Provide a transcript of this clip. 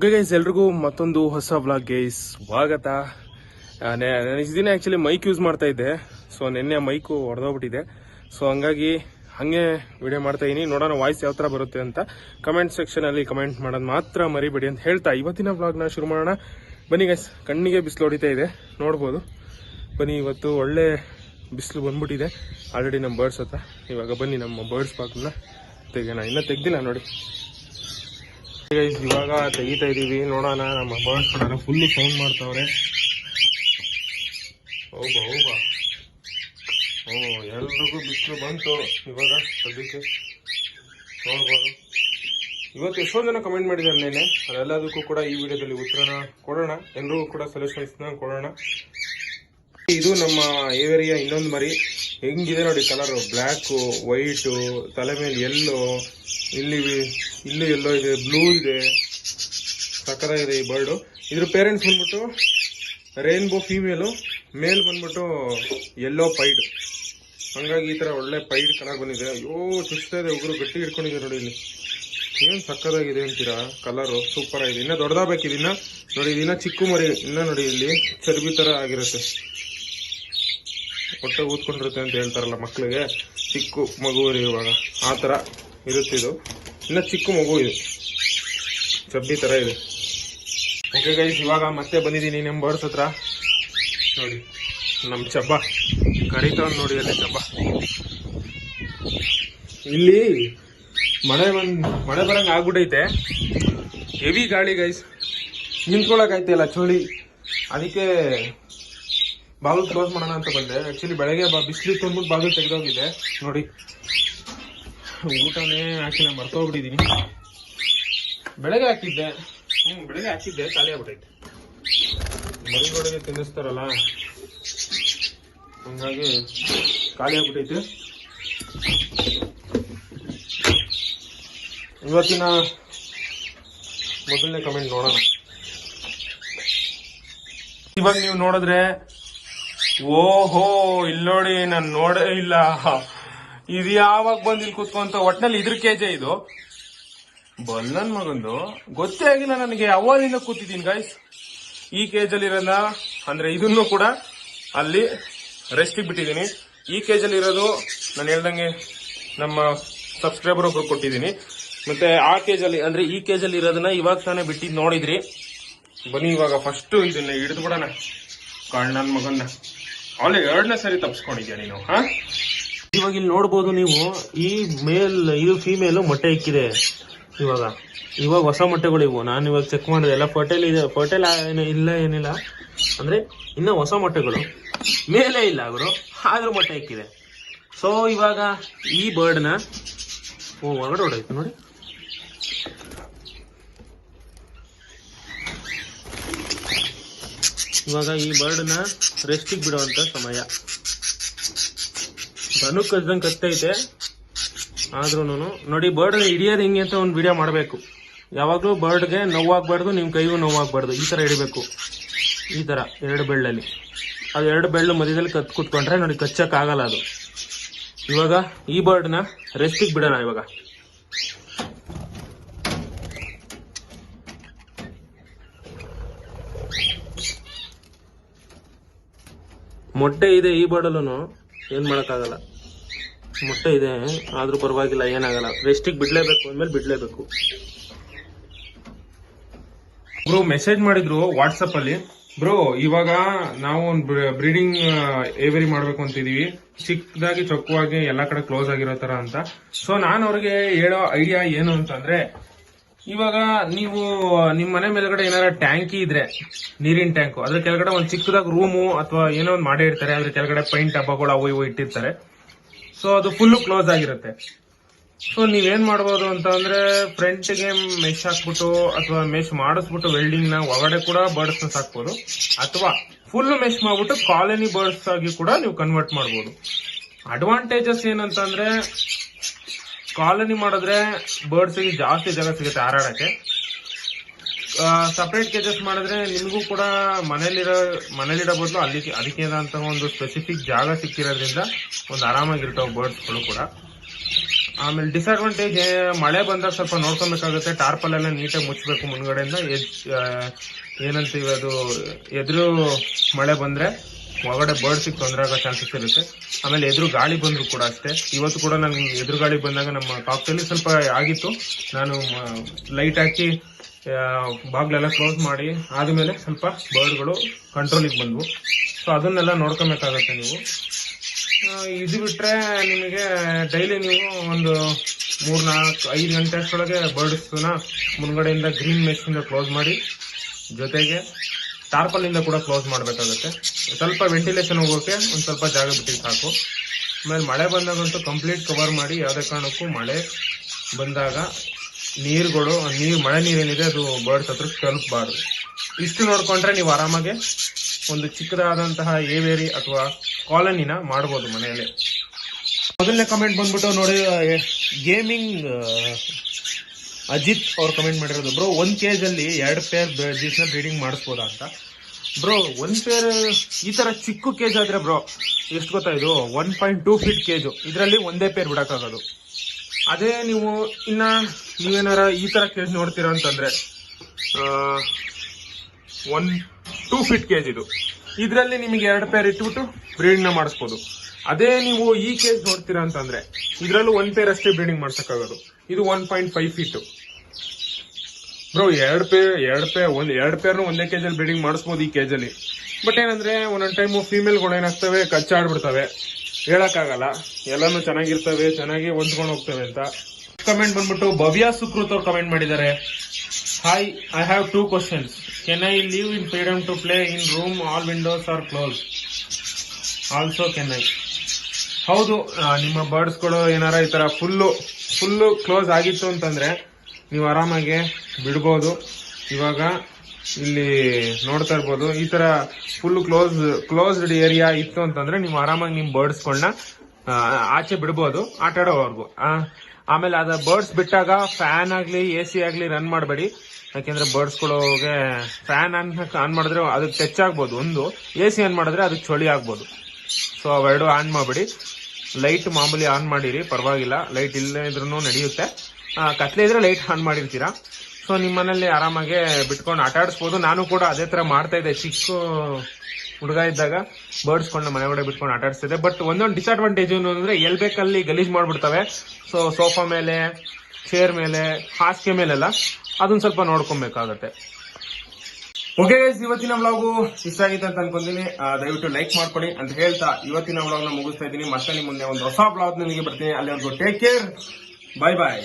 Guys ಎಲ್ರಿಗೂ ಮತ್ತೊಂದು ಹೊಸ ವ್ಲಾಗ್ಗೆ ಸ್ವಾಗತ. ಆ, ನೆ- ನಾನು ಇಷ್ಟು ದಿನ ಆ್ಯಕ್ಚುಲಿ ಮೈಕ್ ಯೂಸ್ ಮಾಡ್ತಾ ಇದ್ದೆ. ಸೊ ನಿನ್ನೆ ಮೈಕು ಹೊಡೆದೋಗ್ಬಿಟ್ಟಿದೆ ಸೊ ಹಂಗಾಗಿ ಹಾಗೆ ವಿಡಿಯೋ ಮಾಡ್ತಾ ಇದೀನಿ. ನೋಡೋಣ ವಾಯ್ಸ್ ಯಾವ ಥರ ಬರುತ್ತೆ ಅಂತ ಕಮೆಂಟ್ ಸೆಕ್ಷನಲ್ಲಿ ಕಮೆಂಟ್ ಮಾಡೋದು ಮಾತ್ರ ಮರಿಬೇಡಿ ಅಂತ ಹೇಳ್ತಾ ಇವತ್ತಿನ ಬ್ಲಾಗ್ನ ಶುರು ಮಾಡೋಣ. ಬನ್ನಿ ಗೈಸ್ ಕಣ್ಣಿಗೆ ಬಿಸಿಲು ಹೊಡಿತಾ ಇದೆ. ನೋಡ್ಬೋದು. ಬನ್ನಿ ಇವತ್ತು ಒಳ್ಳೆ ಬಿಸಿಲು ಬಂದ್ಬಿಟ್ಟಿದೆ. ಆಲ್ರೆಡಿ ನಮ್ಮ ಬರ್ಡ್ಸ್ ಹತ್ರ. ಇವಾಗ ಬನ್ನಿ ನಮ್ಮ ಬರ್ಡ್ಸ್ ಪಾಕನ್ನ ತೆಗೆಯೋಣ. ಇನ್ನೂ ತೆಗ್ದಿಲ್ಲ ನೋಡಿ. ಇವಾಗ ತೆಗಿತಾ ಇದೀವಿ, ನೋಡೋಣ, ನಮ್ಮ ಬಾಸ್ ನೋಡೋಣ ಫುಲ್ ಸೌಂಡ್ ಮಾಡ್ತಾವ್ರೆ. ಹೋಗ್ಬಾ ಹೋಗ್ಬಾ ಹ್ಞೂ ಎಲ್ರಿಗೂ ಬಿಸಿಲು ಬಂತು. ಇವಾಗ ಸದ್ಯಕ್ಕೆ ನೋಡ್ಬೋದು. ಇವತ್ತು ಎಷ್ಟೊಂದು ಜನ ಕಮೆಂಟ್ ಮಾಡಿದ್ದಾರೆ ನೆನೆ ಅದೆಲ್ಲದಕ್ಕೂ ಕೂಡ ಈ ವಿಡಿಯೋದಲ್ಲಿ ಉತ್ತರನ ಕೊಡೋಣ. ಎಲ್ರಿಗೂ ಕೂಡ ಸೊಲ್ಯೂಷನ್ಸ್ನ ಕೊಡೋಣ. ಇದು ನಮ್ಮ ಏರಿಯಾ ಇನ್ನೊಂದು ಮರಿ. ಹೆಂಗಿದೆ ನೋಡಿ ಕಲರ್ ಬ್ಲ್ಯಾಕು ವೈಟು ತಲೆ ಮೇಲೆ ಎಲ್ಲೋ ಇಲ್ಲಿ ಇಲ್ಲಿ ಎಲ್ಲೋ ಇದೆ ಬ್ಲೂ ಇದೆ ಸಕ್ಕತ್ತಾಗಿದೆ ಈ ಬರ್ಡು ಇದ್ರ ಪೇರೆಂಟ್ಸ್ ಬಂದ್ಬಿಟ್ಟು ರೈನ್ಬೋ ಫೀಮೇಲು ಮೇಲ್ ಬಂದ್ಬಿಟ್ಟು ಎಲ್ಲೋ ಪೈಡ್ ಹಂಗಾಗಿ ಈ ತರ ಒಳ್ಳೆ ಪೈಡ್ ಕಲರ್ ಬಂದಿದೆ. ಅಯ್ಯೋ ಚುಚ್ತಾ ಇದೆ ಉಗುರು, ಗಟ್ಟಿ ಹಿಡ್ಕೊಂಡಿದೆ ನೋಡಿ ಇಲ್ಲಿ. ಏನ್ ಸಕ್ಕದಾಗಿದೆ ಅಂತೀರಾ? ಕಲರು ಸೂಪರ್ ಆಗಿದೆ. ಇನ್ನ ಇನ್ನ. ನೋಡಿ ಇದಿನ್ನ ಚಿಕ್ಕ ಮರಿ, ಇನ್ನ ನೋಡಿ ಇಲ್ಲಿ ಚರ್ಬಿ ತರ ಆಗಿರುತ್ತೆ. ಹೊಟ್ಟೆ ಊದ್ಕೊಂಡಿರುತ್ತೆ ಅಂತ ಹೇಳ್ತಾರಲ್ಲ ಮಕ್ಕಳಿಗೆ ಚಿಕ್ಕ ಮಗುವರಿ ಇವಾಗ ಆ ಥರ ಇರುತ್ತೆ ಇದು ಇನ್ನು ಚಿಕ್ಕ ಮಗು ಇದು. ಚಬ್ಬಿ ಥರ ಇದೆ. ಓಕೆ ಗೈಸ್ ಇವಾಗ ಮತ್ತೆ ಬಂದಿದ್ದೀನಿ ನಮ್ಮ ಬರ್ಡ್ಸ್ ಹತ್ರ. ನೋಡಿ ನಮ್ಮ ಚಬ್ಬ. ಕರಿತಾವ್ ನೋಡಿ ಅಲ್ಲಿ ಚಬ್ಬ. ಇಲ್ಲಿ ಮಳೆ ಬಂದು, ಮಳೆ ಬರಂಗೆ ಆಗ್ಬಿಟ್ಟೈತೆ. ಹೆವಿ ಗಾಳಿ ಗೈಸ್ ನಿಂತ್ಕೊಳಕ್ ಆಯ್ತಿಲ್ಲ ಚಳಿ. ಅದಕ್ಕೆ ಬಾಗಿಲು ಕ್ಲೋಸ್ ಮಾಡೋಣ ಅಂತ ಬಂದೆ. ಆ್ಯಕ್ಚುಲಿ ಬೆಳಗ್ಗೆ ಬಿಸಿಲು ತಂದ್ಬಿಟ್ಟು ಬಾಗಿಲು ತೆಗೆದೋಗಿದೆ. ನೋಡಿ ಊಟನೇ ಹಾಕಿಲ್ಲ ಮರ್ತೋಗ್ಬಿಟ್ಟಿದ್ದೀನಿ ಬೆಳಗ್ಗೆ ಹಾಕಿದ್ದೆ. ಹ್ಞೂ ಬೆಳಗ್ಗೆ ಹಾಕಿದ್ದೆ, ಖಾಲಿ ಆಗ್ಬಿಟ್ಟೈತೆ. ಮರಿಗಳಿಗೆ ತಿನ್ನಿಸ್ತಾರಲ್ಲ? ಹಂಗಾಗಿ ಖಾಲಿ ಆಗ್ಬಿಟ್ಟೈತೆ. ಇವತ್ತಿನ ಮೊದಲನೇ ಕಮೆಂಟ್ ನೋಡೋಣ. ಇವಾಗ ನೀವು ನೋಡಿದ್ರೆ, ಓಹೋ ಇಲ್ಲೋಡಿ ನಾನು ನೋಡೇ ಇಲ್ಲ. ಇದು ಯಾವಾಗ ಬಂದು ಇಲ್ಲಿ ಕುತ್ಕೊಂತ ಒಟ್ನಲ್ಲಿ ಇದ್ರ ಕೆಜೆ ಇದು? ಬಲ್ಲನ್ ಮಗಂದು. ಗೊತ್ತೇ ಆಗಿಲ್ಲ ನನಗೆ ಅವಾಗಿಂದ ಕೂತಿದ್ದೀನಿ ಗೈಸ್ ಈ ಕೇಜಲ್ಲಿ ಇರೋದ ಅಂದ್ರೆ ಇದನ್ನು ಕೂಡ ಅಲ್ಲಿ ರೆಸ್ಟಿಗೆ ಬಿಟ್ಟಿದ್ದೀನಿ. ಈ ಕೇಜಲ್ಲಿ ಇರೋದು ನಾನು ಹೇಳ್ದಂಗೆ ನಮ್ಮ ಸಬ್ಸ್ಕ್ರೈಬರ್ ಒಬ್ರು ಕೊಟ್ಟಿದ್ದೀನಿ. ಮತ್ತೆ ಆ ಕೇಜಲ್ಲಿ ಅಂದ್ರೆ ಈ ಕೇಜಲ್ಲಿ ಇರೋದನ್ನ ಇವಾಗ ತಾನೇ ಬಿಟ್ಟಿದ್ದು ನೋಡಿದ್ರಿ. ಬನ್ನಿ ಇವಾಗ ಫಸ್ಟ್ ಇದನ್ನ ಹಿಡಿದು ಬಿಡೋಣ. ನನ್ನ ಮಗನ್ನ. ಅಲ್ಲಿ ಎರಡನೇ ಸರಿ ತಪ್ಸ್ಕೊಂಡಿದ್ಯಾ ನೀನು, ಹಾ? ಇವಾಗ ಇಲ್ಲಿ ನೋಡ್ಬೋದು ನೀವು, ಈ ಮೇಲ್, ಇದು ಫೀಮೇಲ್ ಮೊಟ್ಟೆ ಇಕ್ಕಿದೆ. ಇವಾಗ ಇವಾಗ ಹೊಸ ಮೊಟ್ಟೆಗಳು ಇವು. ನಾನು ಇವಾಗ ಚೆಕ್ ಮಾಡಿದೆ. ಎಲ್ಲ ಫರ್ಟೈಲ್ ಇದೆ. ಫರ್ಟೈಲ್ ಇಲ್ಲ, ಏನಿಲ್ಲ. ಅಂದ್ರೆ, ಇನ್ನ ಹೊಸ ಮೊಟ್ಟೆಗಳು. ಮೇಲೆ ಇಲ್ಲ ಅವರು ಆದ್ರೂ ಮೊಟ್ಟೆ ಇಕ್ಕಿದೆ. ಸೊ ಇವಾಗ ಈ ಬರ್ಡ್ನ ಓ, ಹೊರಗಡೆ ಹೊಡೋಯ್ತು ನೋಡಿ. ಇವಾಗ ಈ ಬರ್ಡ್ನ ರೆಸ್ಟಿಗೆ ಬಿಡುವಂತ ಸಮಯ. ದನು ಕಚ್ದಂಗೆ ಕತ್ತೈತೆ. ಆದ್ರೂ ನೋಡಿ ಬರ್ಡ್ ಹಿಡಿಯೋದು ಹಿಂಗೆ ಅಂತ ಒಂದು ವಿಡಿಯೋ ಮಾಡಬೇಕು. ಯಾವಾಗಲೂ ಬರ್ಡ್ಗೆ ನೋವಾಗಬಾರ್ದು ನಿಮ್ಮ ಕೈಗೂ ನೋವಾಗಬಾರ್ದು ಈ ಥರ ಹಿಡಿಬೇಕು. ಈ ಥರ ಎರಡು ಬೆಳ್ಳಲ್ಲಿ. ಅದು ಎರಡು ಬೆಳ್ಳು ಮಧ್ಯದಲ್ಲಿ ಕತ್ ಕುತ್ಕೊಂಡ್ರೆ ನೋಡಿ, ಕಚ್ಚಕ್ಕಾಗಲ್ಲ ಅದು. ಇವಾಗ ಈ ಬರ್ಡ್ನ ರೆಸ್ಟಿಗೆ ಬಿಡೋಣ ಇವಾಗ. ಮೊಟ್ಟೆ ಇದೆ ಈ ಬರ್ಡಲ್ಲೂ ಏನ್ ಮಾಡಕ್ಕಾಗಲ್ಲ. ಮೊಟ್ಟೆ ಇದೆ, ಆದ್ರೂ ಪರವಾಗಿಲ್ಲ, ಏನಾಗಲ್ಲ. ರೆಸ್ಟಿಗೆ ಬಿಡ್ಲೇಬೇಕು ಅಂದ್ಮೇಲೆ ಬಿಡ್ಲೇಬೇಕು. ಬ್ರೋ ಮೆಸೇಜ್ ಮಾಡಿದ್ರು ವಾಟ್ಸಪ್ ಅಲ್ಲಿ. ಬ್ರೋ, ಇವಾಗ ನಾವು ಒಂದು ಬ್ರೀಡಿಂಗ್ ಏವರಿ ಮಾಡ್ಬೇಕು ಅಂತಿದೀವಿ. ಚಿಕ್ಕದಾಗಿ ಚೊಕ್ಕವಾಗಿ ಎಲ್ಲಾ ಕಡೆ ಕ್ಲೋಸ್ ಆಗಿರೋ ತರ ಅಂತ. ಸೊ ನಾನು ಅವ್ರಿಗೆ ಹೇಳೋ ಐಡಿಯಾ ಏನು ಅಂತಂದ್ರೆ ಇವಾಗ ನೀವು, ನಿಮ್ ಮನೆ ಮೇಲ್ಗಡೆ ಏನಾರ ಟ್ಯಾಂಕಿ ಇದ್ರೆ, ನೀರಿನ ಟ್ಯಾಂಕು, ಅದ್ರ ಕೆಳಗಡೆ ಒಂದ್ ಚಿಕ್ಕದಾಗಿ ರೂಮು ಅಥವಾ ಏನೋ ಒಂದು ಮಾಡಿ ಇರ್ತಾರೆ ಅದ್ರ ಕೆಳಗಡೆ ಪೈಂಟ್ ಹಬ್ಬಗಳು ಅವು ಇವು ಇಟ್ಟಿರ್ತಾರೆ. ಸೊ ಅದು ಫುಲ್ ಕ್ಲೋಸ್ ಆಗಿರುತ್ತೆ. ಸೊ ನೀವೇನ್ ಮಾಡ್ಬೋದು ಅಂತ ಅಂದ್ರೆ ಫ್ರಂಟ್ಗೆ ಮೆಶ್ ಹಾಕ್ಬಿಟ್ಟು ಅಥವಾ ಮೆಶ್ ಮಾಡಿಸ್ಬಿಟ್ಟು ವೆಲ್ಡಿಂಗ್ನ ಒಳಗಡೆ ಕೂಡ ಬರ್ಡ್ಸ್ನ ಸಾಕ್ಬೋದು. ಅಥವಾ ಫುಲ್ ಮೆಶ್ ಮಾಡ್ಬಿಟ್ಟು ಕಾಲನಿ ಬರ್ಡ್ಸ್ ಆಗಿ ಕೂಡ ನೀವು ಕನ್ವರ್ಟ್ ಮಾಡ್ಬೋದು. ಅಡ್ವಾಂಟೇಜಸ್ ಏನಂತಂದ್ರೆ ಕಾಲನಿ ಮಾಡಿದ್ರೆ ಬರ್ಡ್ಸ್ಗೆ ಜಾಸ್ತಿ ಜಾಗ ಸಿಗುತ್ತೆ ಹಾರಾಡಕ್ಕೆ. ಸಪ್ರೇಟ್ ಕೇಜಸ್ ಮಾಡಿದ್ರೆ ನಿಮಗೂ ಕೂಡ ಮನೇಲಿರೋ ಮನೇಲಿಡೋ ಬದಲು ಅಲ್ಲಿ ಅದಕ್ಕೆ ಒಂದು ಸ್ಪೆಸಿಫಿಕ್ ಜಾಗ ಸಿಕ್ಕಿರೋದ್ರಿಂದ ಒಂದು ಆರಾಮಾಗಿರ್ತಾವೆ ಬರ್ಡ್ಸ್ಗಳು ಕೂಡ. ಆಮೇಲೆ ಡಿಸ್ಅಡ್ವಾಂಟೇಜ್ ಮಳೆ ಬಂದಾಗ ಸ್ವಲ್ಪ ನೋಡ್ಕೊಬೇಕಾಗುತ್ತೆ. ಟಾರ್ಪಲ್ ಎಲ್ಲ ನೀಟಾಗಿ ಮುಚ್ಚಬೇಕು ಮುಂದ್ಗಡೆಯಿಂದ. ಏನಂತೀವಿ ಅದು, ಎದುರು ಮಳೆ ಬಂದ್ರೆ ಒಳಗಡೆ ಬರ್ಡ್ಸಿಗೆ ತೊಂದರೆ ಆಗೋ ಚಾನ್ಸಸ್ ಇರುತ್ತೆ. ಆಮೇಲೆ ಎದುರು ಗಾಳಿ ಬಂದ್ರು ಕೂಡ ಅಷ್ಟೇ. ಇವತ್ತು ಕೂಡ ನನಗೆ ಎದುರು ಗಾಳಿ ಬಂದಾಗ ನಮ್ಮ ಕಾಕ್ಟೇಲಿ ಸ್ವಲ್ಪ ಆಗಿತ್ತು. ನಾನು ಲೈಟ್ ಹಾಕಿ ಬಾಗಿಲೆಲ್ಲ ಕ್ಲೋಸ್ ಮಾಡಿ, ಆದ್ಮೇಲೆ ಸ್ವಲ್ಪ ಬರ್ಡ್ಗಳು ಕಂಟ್ರೋಲಿಗೆ ಬಂದವು. ಸೊ ಅದನ್ನೆಲ್ಲ ನೋಡ್ಕೊಬೇಕಾಗತ್ತೆ ನೀವು. ಇದು ಬಿಟ್ರೆ ನಿಮಗೆ ಡೈಲಿ ನೀವು ಒಂದು ಮೂರ್ ನಾಲ್ಕು ಐದು ಗಂಟೆ ಅಷ್ಟೊಳಗೆ ಬರ್ಡ್ಸ್ನ ಮುಂದ್ಗಡೆಯಿಂದ ಗ್ರೀನ್ ಮೆಸ್ಸಿಂದ ಕ್ಲೋಸ್ ಮಾಡಿ, ಜೊತೆಗೆ ಟಾರ್ಪಲ್ ಇಂದ ಕೂಡ ಕ್ಲೋಸ್ ಮಾಡಬೇಕಾಗುತ್ತೆ. ಸ್ವಲ್ಪ ವೆಂಟಿಲೇಷನ್ ಹೋಗೋಕೆ ಒಂದು ಸ್ವಲ್ಪ ಜಾಗ ಬಿಟ್ಟಿದ್ದು ಸಾಕು. ಆಮೇಲೆ ಮಳೆ ಬಂದಾಗಂತೂ ಕಂಪ್ಲೀಟ್ ಕವರ್ ಮಾಡಿ ಯಾವುದೇ ಕಾರಣಕ್ಕೂ ಮಳೆ ಬಂದಾಗ ನೀರುಗಳು ನೀರು, ಮಳೆ ನೀರೇನಿದೆ ಅದು ಬರ್ಡ್ಸ್ ಹತ್ರ ತಲುಪಬಾರ್ದು. ಇಷ್ಟು ನೋಡ್ಕೊಂಡ್ರೆ ನೀವು ಆರಾಮಾಗೆ ಒಂದು ಚಿಕ್ಕದಾದಂತಹ ಏವೇರಿ ಅಥವಾ ಕಾಲನಿನ ಮಾಡ್ಬೋದು ಮನೆಯಲ್ಲಿ. ಮೊದಲನೇ ಕಮೆಂಟ್ ಬಂದ್ಬಿಟ್ಟು ನೋಡಿ ಗೇಮಿಂಗ್ ಅಜಿತ್ ಅವ್ರು ಕಮೆಂಟ್ ಮಾಡಿರೋದು, ಬ್ರೋ, ಒಂದ್ ಕೇಜ್ ಅಲ್ಲಿ ಎರಡು ಪೇರ್ನ ಬ್ರೀಡಿಂಗ್ ಮಾಡಿಸ್ಬೋದಾ ಅಂತ? ಬ್ರೋ, ಒಂದ್ ಪೇರ್ ಈ ತರ ಚಿಕ್ಕ ಕೇಜ್ ಆದ್ರೆ ಬ್ರೋ, ಎಷ್ಟು ಗೊತ್ತಾ ಇದು? One point two feet cage ಇದರಲ್ಲಿ ಒಂದೇ ಪೇರ್ ಬಿಡಕ್ಕಾಗೋದು. ಅದೇ ನೀವು ಇನ್ನ ನೀವೇನಾರ ಈ ತರ ಕೇಜ್ ನೋಡ್ತೀರಾ ಅಂತಂದ್ರೆ ಒನ್ ಟೂ ಫೀಟ್ ಕೇಜ್ ಇದು. ಇದರಲ್ಲಿ ನಿಮಗೆ ಎರಡು ಪೇರ್ ಇಟ್ಬಿಟ್ಟು ಬ್ರೀಡಿಂಗ್ನ ಮಾಡಿಸ್ಬೋದು. ಅದೇ ನೀವು ಈ ಕೇಜ್ ನೋಡ್ತೀರಾ ಅಂತಂದ್ರೆ, ಇದರಲ್ಲೂ ಒಂದ್ ಪೇರ್ ಅಷ್ಟೇ ಬ್ರೀಡಿಂಗ್ ಮಾಡ್ಸಕ್ಕಾಗೋದು. ಇದು one point five feet bro ಎರಡು ಪೇರ್ ಎರಡು ಪೇರ್ ಒಂದು, ಎರಡು ಪೇರ್ನು ಒಂದೇ ಕೇಜಲ್ಲಿ ಬ್ರೀಡಿಂಗ್ ಮಾಡಿಸ್ಬೋದು ಈ ಕೇಜಲ್ಲಿ ಬಟ್ ಏನಂದ್ರೆ, ಒಂದೊಂದ್ ಟೈಮು ಫೀಮೇಲ್ಗಳು ಏನಾಗ್ತವೆ, ಕಚ್ಚಾಡ್ಬಿಡ್ತವೆ. ಹೇಳೋಕ್ಕಾಗಲ್ಲ. ಎಲ್ಲಾನು ಚೆನ್ನಾಗಿರ್ತವೆ, ಚೆನ್ನಾಗಿ ಹೊಂದ್ಕೊಂಡು ಹೋಗ್ತವೆ ಅಂತ. ಕಮೆಂಟ್ ಬಂದ್ಬಿಟ್ಟು ಭವ್ಯ ಸುಕೃತ್ ಅವ್ರು ಕಮೆಂಟ್ ಮಾಡಿದ್ದಾರೆ. Hi I have two questions can I leave in freedom to play in room all windows are close also can I ಹೌದು ನಿಮ್ಮ ಬರ್ಡ್ಸ್ಗಳು ಏನಾರ ಈ ತರ ಫುಲ್ಲು ಫುಲ್ಲು ಕ್ಲೋಸ್ ಆಗಿತ್ತು ಅಂತಂದ್ರೆ ನೀವು ಆರಾಮಾಗಿ ಬಿಡ್ಬೋದು. ಇವಾಗ ಇಲ್ಲಿ ನೋಡ್ತಾ ಇರ್ಬೋದು. ಈ ತರ ಫುಲ್ ಕ್ಲೋಸ್ ಕ್ಲೋಸ್ಡ್ ಏರಿಯಾ ಇತ್ತು ಅಂತಂದ್ರೆ ನೀವು ಆರಾಮಾಗಿ ನಿಮ್ ಬರ್ಡ್ಸ್ಗಳನ್ನ ಆಚೆ ಬಿಡ್ಬೋದು. ಆಟ ಆಡೋವರೆಗೂ. ಆಮೇಲೆ ಅದ ಬರ್ಡ್ಸ್ ಬಿಟ್ಟಾಗ ಫ್ಯಾನ್ ಆಗ್ಲಿ ಎ ಸಿ ಆಗ್ಲಿ ರನ್ ಮಾಡಬೇಡಿ. ಯಾಕೆಂದ್ರೆ ಬರ್ಡ್ಸ್ಗಳಿಗೆ ಫ್ಯಾನ್ ಆನ್ ಆನ್ ಮಾಡಿದ್ರೆ ಅದಕ್ಕೆ ಟಚ್ ಆಗ್ಬೋದು. ಒಂದು ಎ ಸಿ ಆನ್ ಮಾಡಿದ್ರೆ ಅದಕ್ಕೆ ಚಳಿ ಆಗ್ಬೋದು. ಸೊ ಅವೆರಡು ಆನ್ ಮಾಡಬೇಡಿ. ಲೈಟ್ ಮಾಮೂಲಿ ಆನ್ ಮಾಡಿರಿ, ಪರವಾಗಿಲ್ಲ. ಲೈಟ್ ಇಲ್ಲೇ ಇದ್ರೂ ನಡೆಯುತ್ತೆ. ಕತ್ಲೆ ಇದ್ರೆ ಲೈಟ್ ಆನ್ ಮಾಡಿರ್ತೀರಾ? ಸೊ ನಿಮ್ಮ ಮನೇಲಿ ಆರಾಮಾಗೆ ಬಿಟ್ಕೊಂಡು ಆಟ ಆಡಿಸ್ಬೋದು. ನಾನು ಕೂಡ ಅದೇ ತರ ಮಾಡ್ತಾ ಇದ್ದೆ. ಚಿಕ್ಕ ಹುಡುಗ ಇದ್ದಾಗ ಬರ್ಡ್ಸ್ಕೊಂಡು ಮನೆ ಒಳಗಡೆ ಬಿಟ್ಕೊಂಡು ಆಟ ಆಡಿಸ್ತಿದ್ದೆ. ಬಟ್ ಒಂದೊಂದು ಡಿಸ್ಅಡ್ವಾಂಟೇಜ್ ಏನು ಅಂದ್ರೆ ಎಲ್ಲಿ ಬೇಕಲ್ಲಿ ಗಲೀಜ್ ಮಾಡ್ಬಿಡ್ತವೆ. ಸೊ ಸೋಫಾ ಮೇಲೆ ಚೇರ್ ಮೇಲೆ, ಹಾಸಿಗೆ ಮೇಲೆಲ್ಲ ಅದನ್ನ ಸ್ವಲ್ಪ ನೋಡ್ಕೊಬೇಕಾಗತ್ತೆ. ಓಕೆ ಗೈಸ್ ಇವತ್ತಿನ ವ್ಲಾಗು ಇಷ್ಟ ಆಗಿತ್ತು ಅಂತ ಅನ್ಕೊಂತೀನಿ ದಯವಿಟ್ಟು ಲೈಕ್ ಮಾಡ್ಕೊಡಿ ಅಂತ ಹೇಳ್ತಾ ಇವತ್ತಿನ ವ್ಲಾಗ್ನ ಮುಗಿಸ್ತಾ ಇದ್ದೀನಿ. ಮತ್ತೆ ನಿಮ್ಮ ಮುಂದೆ ಒಂದು ಹೊಸ ವ್ಲಾಗ್ ನಿಮಗೆ ಬರ್ತೀನಿ. ಅಲ್ಲಿವರೆಗೂ ಟೇಕ್ ಕೇರ್ ಬಾಯ್ ಬಾಯ್